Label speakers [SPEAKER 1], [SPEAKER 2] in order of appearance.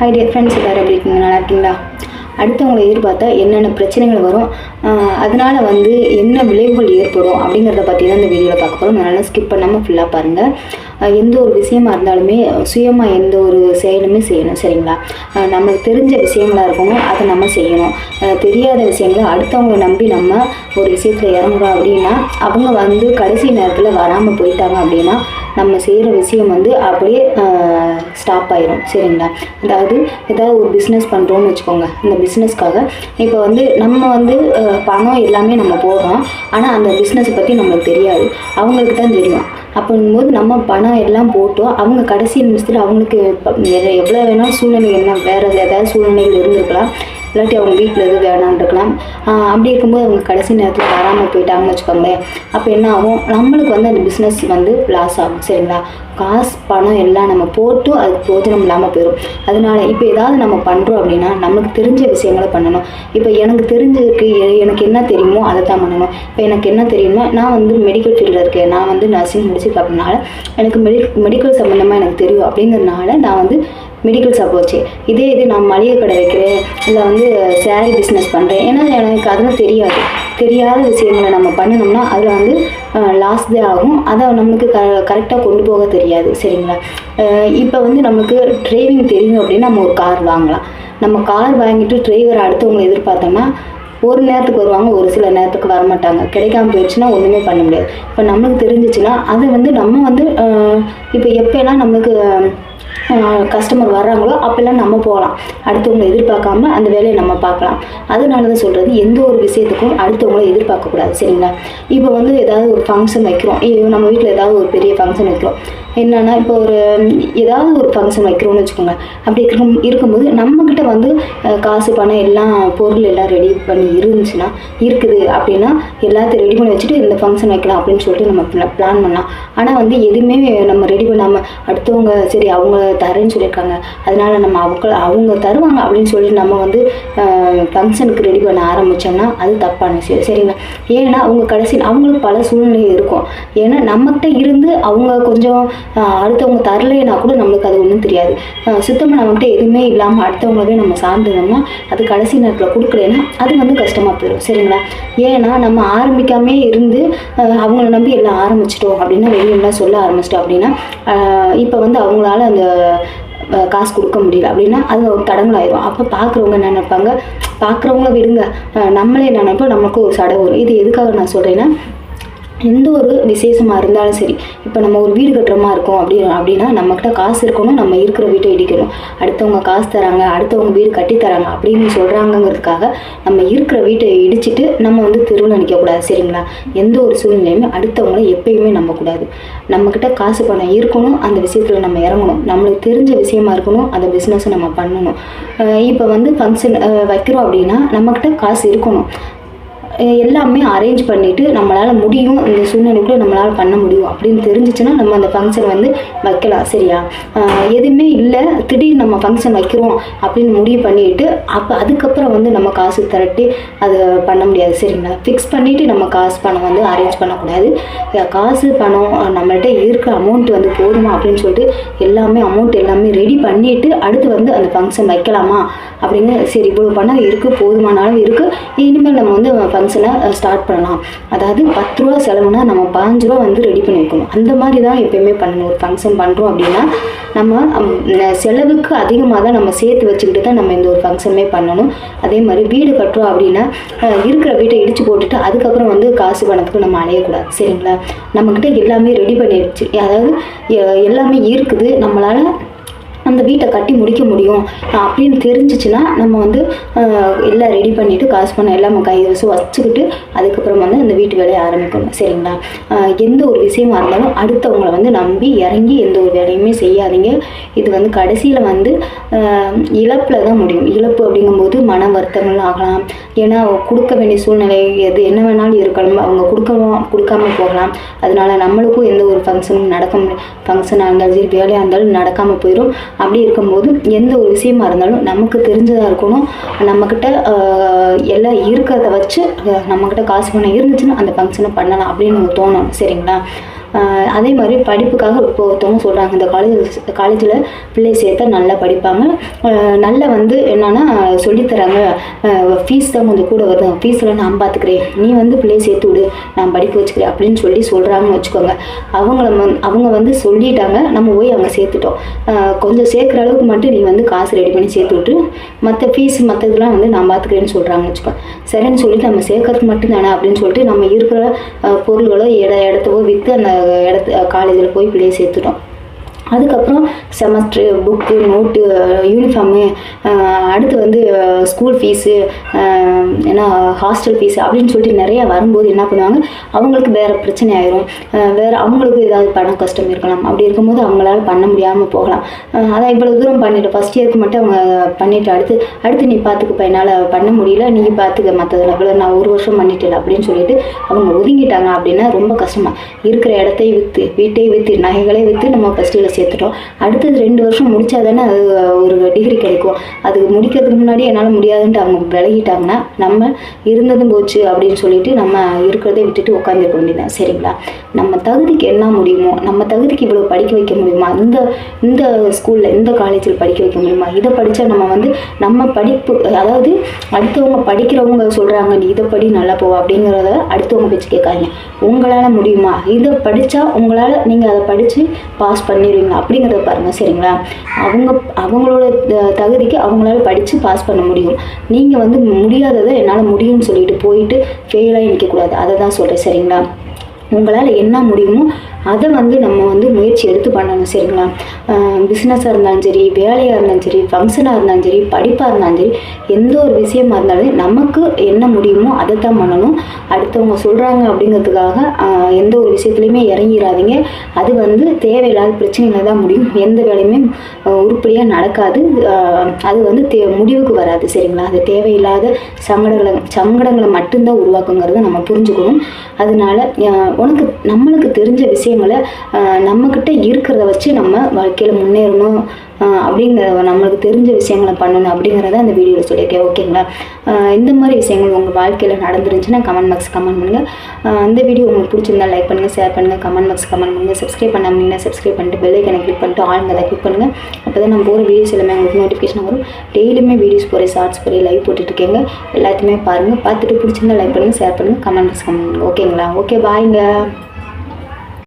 [SPEAKER 1] high dear friends எல்லோரும் எப்படி இருக்கீங்க நல்லா இருக்கீங்களா அடுத்தவங்களை எதிர்பார்த்தா என்னென்ன பிரச்சனைகள் வரும் அதனால் வந்து என்ன விளைவுகள் ஏற்படும் அப்படிங்கிறத பற்றி தான் இந்த வீடியோவில் பார்க்க போகிறோம் நல்லா ஸ்கிப் பண்ணாமல் ஃபுல்லாக பாருங்கள் எந்த ஒரு விஷயமா இருந்தாலுமே சுயமாக எந்த ஒரு செயலுமே செய்யணும் சரிங்களா நம்மளுக்கு தெரிஞ்ச விஷயங்களாக இருக்கணும் அதை நம்ம செய்யணும் தெரியாத விஷயங்களை அடுத்தவங்களை நம்பி நம்ம ஒரு விஷயத்தில் இறங்குறோம் அப்படின்னா அவங்க வந்து கடைசி நேரத்தில் வராமல் போயிட்டாங்க அப்படின்னா நம்ம செய்கிற விஷயம் வந்து அப்படியே ஸ்டாப் ஆயிரும் சரிங்களா அதாவது ஏதாவது ஒரு பிஸ்னஸ் பண்ணுறோம்னு வச்சுக்கோங்க இந்த பிஸ்னஸ்க்காக இப்போ வந்து நம்ம வந்து பணம் எல்லாமே நம்ம போகிறோம் ஆனால் அந்த பிஸ்னஸை பற்றி நம்மளுக்கு தெரியாது அவங்களுக்கு தான் தெரியும் அப்படிங்கும்போது நம்ம பணம் எல்லாம் போட்டோம் அவங்க கடைசி நிமிஷத்தில் அவங்களுக்கு எவ்வளோ வேணாலும் சூழ்நிலை என்ன வேறு ஏதாவது சூழ்நிலைகள் இருந்திருக்கலாம் இல்லாட்டி அவங்க வீட்டில் எதுவும் வேணான்னு இருக்கலாம் அப்படி இருக்கும்போது அவங்க கடைசி நேரத்தில் வராமல் போயிட்டாங்கன்னு வச்சுக்கோங்களேன் அப்போ என்ன ஆகும் நம்மளுக்கு வந்து அந்த பிஸ்னஸ் வந்து லாஸ் ஆகும் சரிங்களா காசு பணம் எல்லாம் நம்ம போட்டு அதுக்கு போஜனம் இல்லாமல் போயிடும் அதனால் இப்போ ஏதாவது நம்ம பண்ணுறோம் அப்படின்னா நமக்கு தெரிஞ்ச விஷயங்களை பண்ணணும் இப்போ எனக்கு தெரிஞ்சதுக்கு எனக்கு என்ன தெரியுமோ அதை தான் பண்ணணும் இப்போ எனக்கு என்ன தெரியுமோ நான் வந்து மெடிக்கல் ஃபீல்டில் இருக்கேன் நான் வந்து நர்சிங் முடிச்சிருக்கேன் அப்படின்னால எனக்கு மெடி மெடிக்கல் சம்மந்தமாக எனக்கு தெரியும் அப்படிங்கிறதுனால நான் வந்து மெடிக்கல் ஷாப் வச்சு இதே இது நான் மளிகை கடை வைக்கிறேன் இல்லை வந்து சேரீ பிஸ்னஸ் பண்ணுறேன் ஏன்னா எனக்கு அதெல்லாம் தெரியாது தெரியாத விஷயங்களை நம்ம பண்ணணும்னா அதில் வந்து லாஸ் தான் ஆகும் அதை நம்மளுக்கு க கரெக்டாக கொண்டு போக தெரியாது சரிங்களா இப்போ வந்து நமக்கு டிரைவிங் தெரியும் அப்படின்னா நம்ம ஒரு கார் வாங்கலாம் நம்ம கார் வாங்கிட்டு ட்ரைவரை அடுத்தவங்களை எதிர்பார்த்தோம்னா ஒரு நேரத்துக்கு வருவாங்க ஒரு சில நேரத்துக்கு வரமாட்டாங்க கிடைக்காம போயிடுச்சுன்னா ஒன்றுமே பண்ண முடியாது இப்போ நம்மளுக்கு தெரிஞ்சிச்சுன்னா அது வந்து நம்ம வந்து இப்போ எப்போல்லாம் நம்மளுக்கு கஸ்டமர் வர்றாங்களோ அப்போல்லாம் நம்ம போகலாம் அடுத்தவங்களை எதிர்பார்க்காம அந்த வேலையை நம்ம பார்க்கலாம் அதனால தான் சொல்கிறது எந்த ஒரு விஷயத்துக்கும் அடுத்தவங்கள எதிர்பார்க்கக்கூடாது சரிங்களா இப்போ வந்து ஏதாவது ஒரு ஃபங்க்ஷன் வைக்கிறோம் நம்ம வீட்டில் ஏதாவது ஒரு பெரிய ஃபங்க்ஷன் வைக்கிறோம் என்னென்னா இப்போ ஒரு ஏதாவது ஒரு ஃபங்க்ஷன் வைக்கிறோம்னு வச்சுக்கோங்க அப்படி இருக்கும் இருக்கும்போது நம்மக்கிட்ட வந்து காசு பணம் எல்லாம் பொருள் எல்லாம் ரெடி பண்ணி இருந்துச்சுன்னா இருக்குது அப்படின்னா எல்லாத்தையும் ரெடி பண்ணி வச்சுட்டு இந்த ஃபங்க்ஷன் வைக்கலாம் அப்படின்னு சொல்லிட்டு நம்ம பிளான் பண்ணலாம் ஆனால் வந்து எதுவுமே நம்ம ரெடி பண்ணாமல் அடுத்தவங்க சரி அவங்க தரேன்னு சொல்லியிருக்காங்க அதனால் நம்ம அவங்க அவங்க தருவாங்க அப்படின்னு சொல்லிட்டு நம்ம வந்து ஃபங்க்ஷனுக்கு ரெடி பண்ண ஆரம்பித்தோம்னா அது தப்பான விஷயம் சரிங்களா ஏன்னா அவங்க கடைசியில் அவங்களுக்கு பல சூழ்நிலை இருக்கும் ஏன்னா நம்மக்கிட்ட இருந்து அவங்க கொஞ்சம் அடுத்தவங்க தரலைன்னா கூட நம்மளுக்கு அது ஒன்றும் தெரியாது சுத்தமாக நம்மகிட்ட எதுவுமே இல்லாமல் அடுத்தவங்களே நம்ம சார்ந்துருந்தோம்னா அது கடைசி நேரத்தில் கொடுக்கலன்னா அது வந்து கஷ்டமாக போயிடும் சரிங்களா ஏன்னா நம்ம ஆரம்பிக்காமே இருந்து அவங்கள நம்பி எல்லாம் ஆரம்பிச்சிட்டோம் அப்படின்னா வெளியெல்லாம் சொல்ல ஆரம்பிச்சிட்டோம் அப்படின்னா இப்போ வந்து அவங்களால அந்த காசு கொடுக்க முடியல அப்படின்னா அது ஒரு தடங்கலாயிரும் அப்போ பார்க்குறவங்க என்ன நினைப்பாங்க பார்க்குறவங்கள விடுங்க நம்மளே நினைப்போம் நமக்கு ஒரு சடை வரும் இது எதுக்காக நான் சொல்கிறேன்னா எந்த ஒரு விசேஷமாக இருந்தாலும் சரி இப்போ நம்ம ஒரு வீடு கட்டுறமா இருக்கோம் அப்படி அப்படின்னா நம்மக்கிட்ட காசு இருக்கணும் நம்ம இருக்கிற வீட்டை இடிக்கணும் அடுத்தவங்க காசு தராங்க அடுத்தவங்க வீடு கட்டி தராங்க அப்படின்னு சொல்கிறாங்கங்கிறதுக்காக நம்ம இருக்கிற வீட்டை இடிச்சிட்டு நம்ம வந்து தெருவில் நிற்கக்கூடாது சரிங்களா எந்த ஒரு சூழ்நிலையுமே அடுத்தவங்கள எப்பயுமே நம்பக்கூடாது நம்மக்கிட்ட காசு பணம் இருக்கணும் அந்த விஷயத்தில் நம்ம இறங்கணும் நம்மளுக்கு தெரிஞ்ச விஷயமா இருக்கணும் அந்த பிஸ்னஸை நம்ம பண்ணணும் இப்போ வந்து ஃபங்க்ஷன் வைக்கிறோம் அப்படின்னா நம்மக்கிட்ட காசு இருக்கணும் எல்லாமே அரேஞ்ச் பண்ணிவிட்டு நம்மளால் முடியும் இந்த சூழ்நிலைக்குள்ளே நம்மளால் பண்ண முடியும் அப்படின்னு தெரிஞ்சிச்சுன்னா நம்ம அந்த ஃபங்க்ஷன் வந்து வைக்கலாம் சரியா எதுவுமே இல்லை திடீர் நம்ம ஃபங்க்ஷன் வைக்கிறோம் அப்படின்னு முடிவு பண்ணிவிட்டு அப்போ அதுக்கப்புறம் வந்து நம்ம காசு திரட்டி அதை பண்ண முடியாது சரிங்களா ஃபிக்ஸ் பண்ணிவிட்டு நம்ம காசு பணம் வந்து அரேஞ்ச் பண்ணக்கூடாது காசு பணம் நம்மள்கிட்ட இருக்கிற அமௌண்ட் வந்து போதுமா அப்படின்னு சொல்லிட்டு எல்லாமே அமௌண்ட் எல்லாமே ரெடி பண்ணிவிட்டு அடுத்து வந்து அந்த ஃபங்க்ஷன் வைக்கலாமா அப்படின்னு சரி இவ்வளோ பண்ணால் இருக்குது போதுமான அளவு இருக்குது இனிமேல் நம்ம வந்து ஃபங்க்ஷனை ஸ்டார்ட் பண்ணலாம் அதாவது பத்து ரூபா செலவுனா நம்ம பாஞ்சு ரூபா வந்து ரெடி பண்ணி வைக்கணும் அந்த மாதிரி தான் எப்பயுமே பண்ணணும் ஒரு ஃபங்க்ஷன் பண்ணுறோம் அப்படின்னா நம்ம செலவுக்கு அதிகமாக தான் நம்ம சேர்த்து வச்சுக்கிட்டு தான் நம்ம இந்த ஒரு ஃபங்க்ஷனுமே பண்ணணும் அதே மாதிரி வீடு கட்டுறோம் அப்படின்னா இருக்கிற வீட்டை இடித்து போட்டுட்டு அதுக்கப்புறம் வந்து காசு பணத்துக்கு நம்ம அலையக்கூடாது சரிங்களா நம்மக்கிட்ட எல்லாமே ரெடி பண்ணிடுச்சு அதாவது எல்லாமே இருக்குது நம்மளால் அந்த வீட்டை கட்டி முடிக்க முடியும் அப்படின்னு தெரிஞ்சிச்சுன்னா நம்ம வந்து எல்லாம் ரெடி பண்ணிவிட்டு காசு பண்ண எல்லாம் கை வசம் வச்சுக்கிட்டு அதுக்கப்புறம் வந்து அந்த வீட்டு வேலையை ஆரம்பிக்கணும் சரிங்களா எந்த ஒரு விஷயமா இருந்தாலும் அடுத்தவங்களை வந்து நம்பி இறங்கி எந்த ஒரு வேலையுமே செய்யாதீங்க இது வந்து கடைசியில் வந்து இழப்பில் தான் முடியும் இழப்பு அப்படிங்கும்போது மன வருத்தங்கள் ஆகலாம் ஏன்னா கொடுக்க வேண்டிய சூழ்நிலை எது என்ன வேணாலும் இருக்கணும் அவங்க கொடுக்கணும் கொடுக்காம போகலாம் அதனால் நம்மளுக்கும் எந்த ஒரு ஃபங்க்ஷனும் நடக்க முடியும் ஃபங்க்ஷனாக இருந்தாலும் சரி வேலையாக இருந்தாலும் நடக்காமல் போயிடும் அப்படி இருக்கும்போது எந்த ஒரு விஷயமா இருந்தாலும் நமக்கு தெரிஞ்சதாக இருக்கணும் நம்மக்கிட்ட எல்லாம் இருக்கிறத வச்சு நம்மக்கிட்ட காசு பண்ண இருந்துச்சுன்னா அந்த ஃபங்க்ஷனை பண்ணலாம் அப்படின்னு தோணும் சரிங்களா அதே மாதிரி படிப்புக்காக இப்போ ஒருத்தவங்க சொல்கிறாங்க இந்த காலேஜ் காலேஜில் பிள்ளை சேர்த்தா நல்லா படிப்பாங்க நல்லா வந்து என்னென்னா சொல்லித்தராங்க ஃபீஸ் தான் கொஞ்சம் கூட வருது எல்லாம் நான் பார்த்துக்கிறேன் நீ வந்து பிள்ளையை சேர்த்து விடு நான் படிக்க வச்சுக்கிறேன் அப்படின்னு சொல்லி சொல்கிறாங்கன்னு வச்சுக்கோங்க அவங்கள அவங்க வந்து சொல்லிட்டாங்க நம்ம போய் அவங்க சேர்த்துட்டோம் கொஞ்சம் சேர்க்குற அளவுக்கு மட்டும் நீ வந்து காசு ரெடி பண்ணி சேர்த்து விட்டு மற்ற ஃபீஸ் மற்றதுலாம் வந்து நான் பார்த்துக்கிறேன்னு சொல்கிறாங்கன்னு வச்சுக்கோ சரின்னு சொல்லிட்டு நம்ம சேர்க்கறதுக்கு மட்டும் தானே அப்படின்னு சொல்லிட்டு நம்ம இருக்கிற பொருள்களோ இட இடத்தவோ விற்று அந்த இடத்து காலேஜில் போய் பிள்ளையை சேர்த்துட்டோம் அதுக்கப்புறம் செமஸ்ட்ரு புக்கு நோட்டு யூனிஃபார்மு அடுத்து வந்து ஸ்கூல் ஃபீஸு ஏன்னா ஹாஸ்டல் ஃபீஸு அப்படின்னு சொல்லிட்டு நிறையா வரும்போது என்ன பண்ணுவாங்க அவங்களுக்கு வேறு பிரச்சனை ஆயிரும் வேறு அவங்களுக்கு ஏதாவது பணம் கஷ்டம் இருக்கலாம் அப்படி இருக்கும்போது அவங்களால பண்ண முடியாமல் போகலாம் அதான் இவ்வளோ தூரம் பண்ணிட்டு ஃபஸ்ட் இயருக்கு மட்டும் அவங்க பண்ணிவிட்டு அடுத்து அடுத்து நீ பார்த்துக்கப்பா என்னால் பண்ண முடியல நீ பார்த்துக்க மற்றதில் இவ்வளோ நான் ஒரு வருஷம் பண்ணிட்டேன் அப்படின்னு சொல்லிட்டு அவங்க ஒதுங்கிட்டாங்க அப்படின்னா ரொம்ப கஷ்டமாக இருக்கிற இடத்தையும் விற்று வீட்டையும் விற்று நகைகளையும் விற்று நம்ம ஃபஸ்ட்டில் சேர்த்துட்டோம் அடுத்தது ரெண்டு வருஷம் முடித்தா தானே அது ஒரு டிகிரி கிடைக்கும் அது முடிக்கிறதுக்கு முன்னாடி என்னால் முடியாதுன்ட்டு அவங்க விலகிட்டாங்கன்னா நம்ம இருந்ததும் போச்சு அப்படின்னு சொல்லிட்டு நம்ம இருக்கிறதே விட்டுட்டு உட்காந்துருக்க வேண்டியதான் சரிங்களா நம்ம தகுதிக்கு என்ன முடியுமோ நம்ம தகுதிக்கு இவ்வளோ படிக்க வைக்க முடியுமா இந்த இந்த ஸ்கூலில் இந்த காலேஜில் படிக்க வைக்க முடியுமா இதை படித்தா நம்ம வந்து நம்ம படிப்பு அதாவது அடுத்தவங்க படிக்கிறவங்க சொல்கிறாங்க நீ இதை படி நல்லா போவா அப்படிங்கிறத அடுத்தவங்க பேச்சு கேட்காதீங்க உங்களால் முடியுமா இதை படித்தா உங்களால் நீங்கள் அதை படித்து பாஸ் பண்ணிடுவீங்க சரிங்களா அப்படிங்கிறத பாருங்கள் சரிங்களா அவங்க அவங்களோட தகுதிக்கு அவங்களால படித்து பாஸ் பண்ண முடியும் நீங்கள் வந்து முடியாததை என்னால் முடியும்னு சொல்லிட்டு போயிட்டு ஃபெயிலாக நிற்கக்கூடாது அதை தான் சொல்கிறேன் சரிங்களா உங்களால் என்ன முடியுமோ அதை வந்து நம்ம வந்து முயற்சி எடுத்து பண்ணணும் சரிங்களா பிஸ்னஸாக இருந்தாலும் சரி வேலையாக இருந்தாலும் சரி ஃபங்க்ஷனாக இருந்தாலும் சரி படிப்பாக இருந்தாலும் சரி எந்த ஒரு விஷயமா இருந்தாலும் நமக்கு என்ன முடியுமோ அதை தான் பண்ணணும் அடுத்தவங்க சொல்கிறாங்க அப்படிங்கிறதுக்காக எந்த ஒரு விஷயத்துலையுமே இறங்கிடாதீங்க அது வந்து தேவையில்லாத பிரச்சனைகளை தான் முடியும் எந்த வேலையுமே உருப்படியாக நடக்காது அது வந்து தே முடிவுக்கு வராது சரிங்களா அது தேவையில்லாத சங்கடங்களை சங்கடங்களை மட்டும்தான் உருவாக்குங்கிறத நம்ம புரிஞ்சுக்கணும் அதனால உனக்கு நம்மளுக்கு தெரிஞ்ச விஷயங்களை நம்மக்கிட்ட இருக்கிறத வச்சு நம்ம வாழ்க்கையில் முன்னேறணும் அப்படிங்கிற நம்மளுக்கு தெரிஞ்ச விஷயங்களை பண்ணணும் அப்படிங்கிறத அந்த வீடியோவில் சொல்லியிருக்கேன் ஓகேங்களா இந்த மாதிரி விஷயங்கள் உங்கள் வாழ்க்கையில் நடந்துருந்துச்சுன்னா கமெண்ட் பாக்ஸ் கமெண்ட் பண்ணுங்கள் அந்த வீடியோ உங்களுக்கு பிடிச்சிருந்தா லைக் பண்ணுங்கள் ஷேர் பண்ணுங்கள் கமெண்ட் பாக்ஸ் கமெண்ட் பண்ணுங்கள் சப்ஸ்கிரைப் பண்ணாமல் சப்ஸ்கிரைப் பண்ணிட்டு பெல்லைக்கனை கிளிக் பண்ணிட்டு ஆளுங்களை கிளிக் பண்ணுங்கள் அப்போ தான் நம்ம போகிற வீடியோஸ் எல்லாமே உங்களுக்கு நோட்டிஃபிகேஷன் வரும் டெய்லியுமே வீடியோஸ் போகிற ஷார்ட்ஸ் போய் லைவ் போட்டுட்ருக்கேங்க எல்லாத்தையுமே பாருங்கள் பார்த்துட்டு பிடிச்சிருந்தா லைக் பண்ணுங்கள் ஷேர் பண்ணுங்கள் கமெண்ட் பாக்ஸ் கமெண்ட் பண்ணுங்கள் ஓகேங்களா ஓகே பாய்ங்க